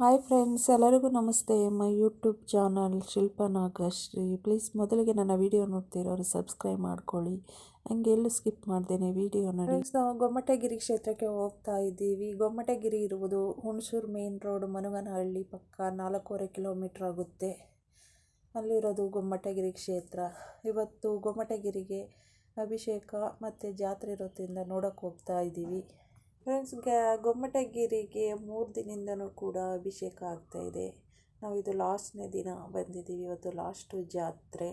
Hi friends, ಎಲ್ಲರಿಗೂ ನಮಸ್ತೆ. My YouTube channel Shilpa Nagashree. Please ಮೊದಲಿಗೆ ನನ್ನ ವಿಡಿಯೋ ನೋಡ್ತಿರೋರು ಸಬ್ಸ್ಕ್ರೈಬ್ ಮಾಡ್ಕೊಳ್ಳಿ. ಹಂಗೆ ಎಲ್ಲೂ ಸ್ಕಿಪ್ ಮಾಡ್ದೇನೆ ವಿಡಿಯೋ ನೋಡಿ. ನಾವು ಗೊಮ್ಮಟಗಿರಿ ಕ್ಷೇತ್ರಕ್ಕೆ ಹೋಗ್ತಾ ಇದ್ದೀವಿ. ಗೊಮ್ಮಟಗಿರಿ ಇರುವುದು ಹುಣಸೂರು ಮೇನ್ ರೋಡ್ ಮನುಗನಹಳ್ಳಿ ಪಕ್ಕ ನಾಲ್ಕೂವರೆ ಕಿಲೋಮೀಟ್ರ್ ಆಗುತ್ತೆ. ಅಲ್ಲಿರೋದು ಗೊಮ್ಮಟಗಿರಿ ಕ್ಷೇತ್ರ. ಇವತ್ತು ಗೊಮ್ಮಟಗಿರಿಗೆ ಅಭಿಷೇಕ ಮತ್ತು ಜಾತ್ರೆ ಇರೋದ್ರಿಂದ ನೋಡೋಕ್ಕೆ ಹೋಗ್ತಾ ಇದ್ದೀವಿ. ಫ್ರೆಂಡ್ಸ್ ಗ, ಗೊಮ್ಮಟಗಿರಿಗೆ ಮೂರು ದಿನದಿಂದನೂ ಕೂಡ ಅಭಿಷೇಕ ಆಗ್ತಾ ಇದೆ. ನಾವು ಇದು ಲಾಸ್ಟ್ನೇ ದಿನ ಬಂದಿದ್ದೀವಿ, ಇವತ್ತು ಲಾಸ್ಟು ಜಾತ್ರೆ.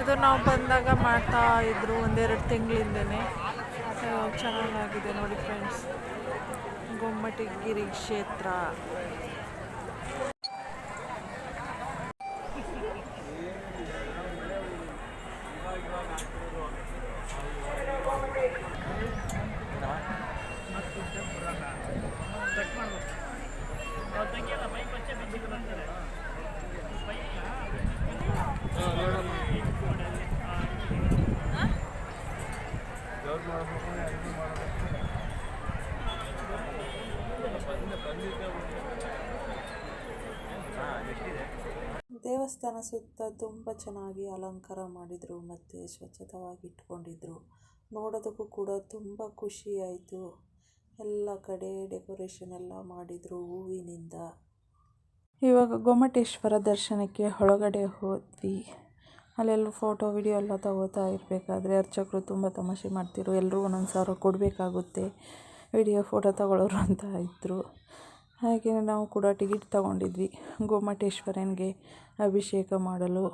ಇದು ನಾವು ಬಂದಾಗ ಮಾಡ್ತಾ ಇದ್ರು ಒಂದೆರಡು ತಿಂಗಳಿಂದನೇ. ಚೆನ್ನಾಗಾಗಿದೆ ನೋಡಿ ಫ್ರೆಂಡ್ಸ್ ಗೊಮ್ಮಟಗಿರಿ ಕ್ಷೇತ್ರ. ದೇವಸ್ಥಾನ ಸುತ್ತ ತುಂಬ ಚೆನ್ನಾಗಿ ಅಲಂಕಾರ ಮಾಡಿದರು ಮತ್ತು ಸ್ವಚ್ಛತವಾಗಿ ಇಟ್ಕೊಂಡಿದ್ರು ನೋಡೋದಕ್ಕೂ ಕೂಡ ತುಂಬ ಖುಷಿ ಆಯಿತು. ಎಲ್ಲ ಕಡೆ ಡೆಕೋರೇಷನ್ ಎಲ್ಲ ಮಾಡಿದರು ಹೂವಿನಿಂದ. ಇವಾಗ ಗೊಮ್ಮಟೇಶ್ವರ ದರ್ಶನಕ್ಕೆ ಒಳಗಡೆ ಹೋದ್ವಿ. ಅಲ್ಲೆಲ್ಲ ಫೋಟೋ, ವಿಡಿಯೋ ಎಲ್ಲ ತಗೋತಾ ಇರಬೇಕಾದ್ರೆ ಅರ್ಚಕರು ತುಂಬ ತಮಾಷೆ ಮಾಡ್ತಿರು ಎಲ್ಲರೂ ಒಂದೊಂದು ಸಾವಿರ ಕೊಡಬೇಕಾಗುತ್ತೆ. ವಿಡಿಯೋ, ಫೋಟೋ ತಗೊಳ್ಳೋರು ಅಂತ ಇದ್ದರು ಹಾಗೆ ನಾವು ಕೂಡ ಟಿಕೆಟ್ ತಗೊಂಡಿದ್ವಿ. ಗೊಮ್ಮಟೇಶ್ವರನಿಗೆ ಅಭಿಷೇಕ ಮಾಡಲು.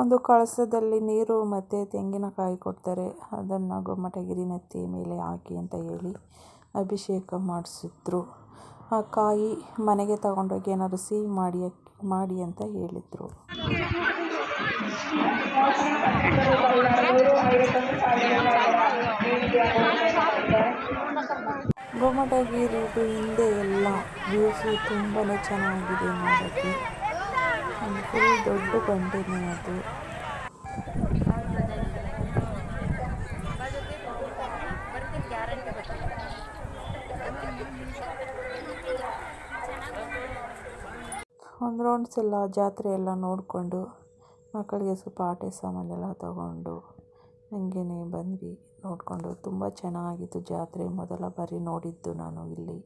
ಒಂದು ಕಳಸದಲ್ಲಿ ನೀರು ಮತ್ತು ತೆಂಗಿನಕಾಯಿ ಕೊಡ್ತಾರೆ. ಅದನ್ನು ಗೊಮ್ಮಟಗಿರಿ ನೆತ್ತಿ ಮೇಲೆ ಹಾಕಿ ಅಂತ ಹೇಳಿ ಅಭಿಷೇಕ ಮಾಡಿಸಿದ್ರು. ಆ ಕಾಯಿ ಮನೆಗೆ ತಗೊಂಡೋಗಿ ಏನಾದರೂ ಸಿಹಿ ಮಾಡಿ ಮಾಡಿ ಅಂತ ಹೇಳಿದರು. ಗೊಮ್ಮಟಗಿರಿದು ಹಿಂದೆ ಎಲ್ಲ. ವ್ಯೂಸು ತುಂಬಾ ಚೆನ್ನಾಗಿದೆ ನೋಡೋಕ್ಕೆ. ಒಂದು ಫುಲ್ ದೊಡ್ಡ ಬಂಡೆನೇ ಅದು. ಒಂದು ರೌಂಡ್ಸ್ ಎಲ್ಲ ಜಾತ್ರೆ ಎಲ್ಲ ನೋಡಿಕೊಂಡು ಮಕ್ಕಳಿಗೆ ಸ್ವಲ್ಪ ಆಟ ಸಾಮಾನೆಲ್ಲ ತಗೊಂಡು ಹಂಗೇ ಬಂದ್ವಿ. ನೋಡಿಕೊಂಡು ತುಂಬ ಚೆನ್ನಾಗಿತ್ತು ಜಾತ್ರೆ. ಮೊದಲ ಬಾರಿ ನೋಡಿದ್ದು ನಾನು ಇಲ್ಲಿ.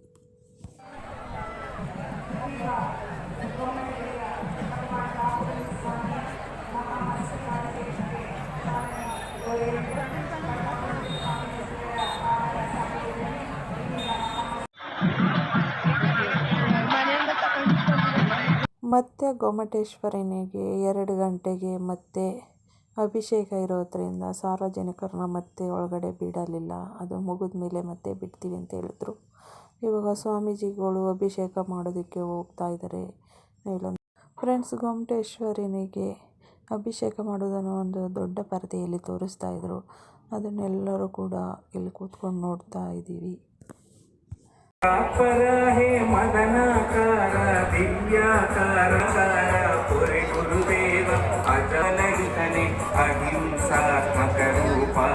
ಮತ್ತೆ ಗೊಮ್ಮಟೇಶ್ವರನಿಗೆ ಎರಡು ಗಂಟೆಗೆ ಮತ್ತೆ ಅಭಿಷೇಕ ಇರೋದ್ರಿಂದ ಸಾರ್ವಜನಿಕರನ್ನ ಮತ್ತೆ ಒಳಗಡೆ ಬಿಡಲಿಲ್ಲ. ಅದು ಮುಗಿದ ಮೇಲೆ ಮತ್ತೆ ಬಿಡ್ತೀವಿ ಅಂತ ಹೇಳಿದ್ರು. ಇವಾಗ ಸ್ವಾಮೀಜಿಗಳು ಅಭಿಷೇಕ ಮಾಡೋದಕ್ಕೆ ಹೋಗ್ತಾ ಇದ್ದಾರೆ ಇಲ್ಲೊಂದು ಫ್ರೆಂಡ್ಸ್ ಗೊಮ್ಮಟೇಶ್ವರನಿಗೆ ಅಭಿಷೇಕ ಮಾಡೋದನ್ನು ಒಂದು ದೊಡ್ಡ ಪರದೆಯಲ್ಲಿ ತೋರಿಸ್ತಾ ಇದ್ದರು ಅದನ್ನೆಲ್ಲರೂ ಕೂಡ ಇಲ್ಲಿ ಕೂತ್ಕೊಂಡು ನೋಡ್ತಾ ಇದ್ದೀವಿ. కాపర హే మదనాకార దివ్యాకార పురి గురుదేవ అజలగితని అహింసాత్మక రూపా.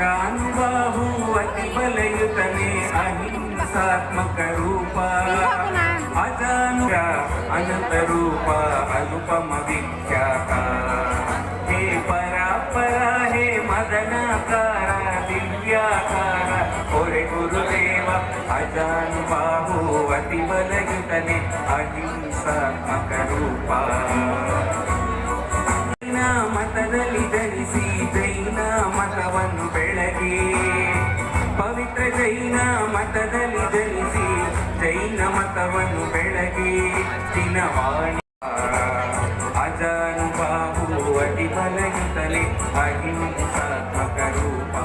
గాంధాహు అతి బలయుతనే అహింసాత్మక రూప. అజానుగ అనంత రూప అనుపమ విఖ్యాత హే పరా పరా హే మదనాకార దివ్యాకార. ఒరే గురుదేవ అజానుబాహు అతి బలయుతనే అహింసాత్మక రూప. మతదలి ಹಂತದಲ್ಲಿ ಜಯಿಸಿ ಜೈನ ಮತವನ್ನು ಬೆಳಗಿ ದಿನವಾಣಿ ಅಜಾನುಭಾವು ಅಡಿ ಬಲಗಿಸಲಿ ಅಹಿಂಸಾತ್ಮಕ ರೂಪ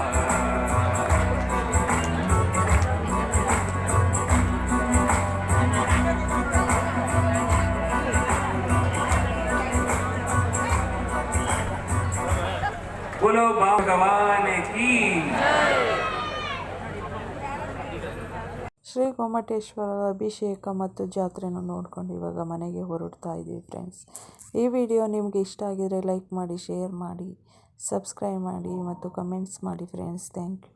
बोलो भगवान की ಶ್ರೀ ಗೊಮ್ಮಟೇಶ್ವರರ ಅಭಿಷೇಕ ಮತ್ತು ಜಾತ್ರೆನ ನೋಡ್ಕೊಂಡು ಇವಾಗ ಮನೆಗೆ ಹೊರಡ್ತಾ ಇದ್ದೀವಿ ಫ್ರೆಂಡ್ಸ್ ಈ ವಿಡಿಯೋ ನಿಮಗೆ ಇಷ್ಟ ಆಗಿದರೆ ಲೈಕ್ ಮಾಡಿ ಶೇರ್ ಮಾಡಿ ಸಬ್ಸ್ಕ್ರೈಬ್ ಮಾಡಿ ಮತ್ತು ಕಮೆಂಟ್ಸ್ ಮಾಡಿ ಫ್ರೆಂಡ್ಸ್ ಥ್ಯಾಂಕ್ ಯು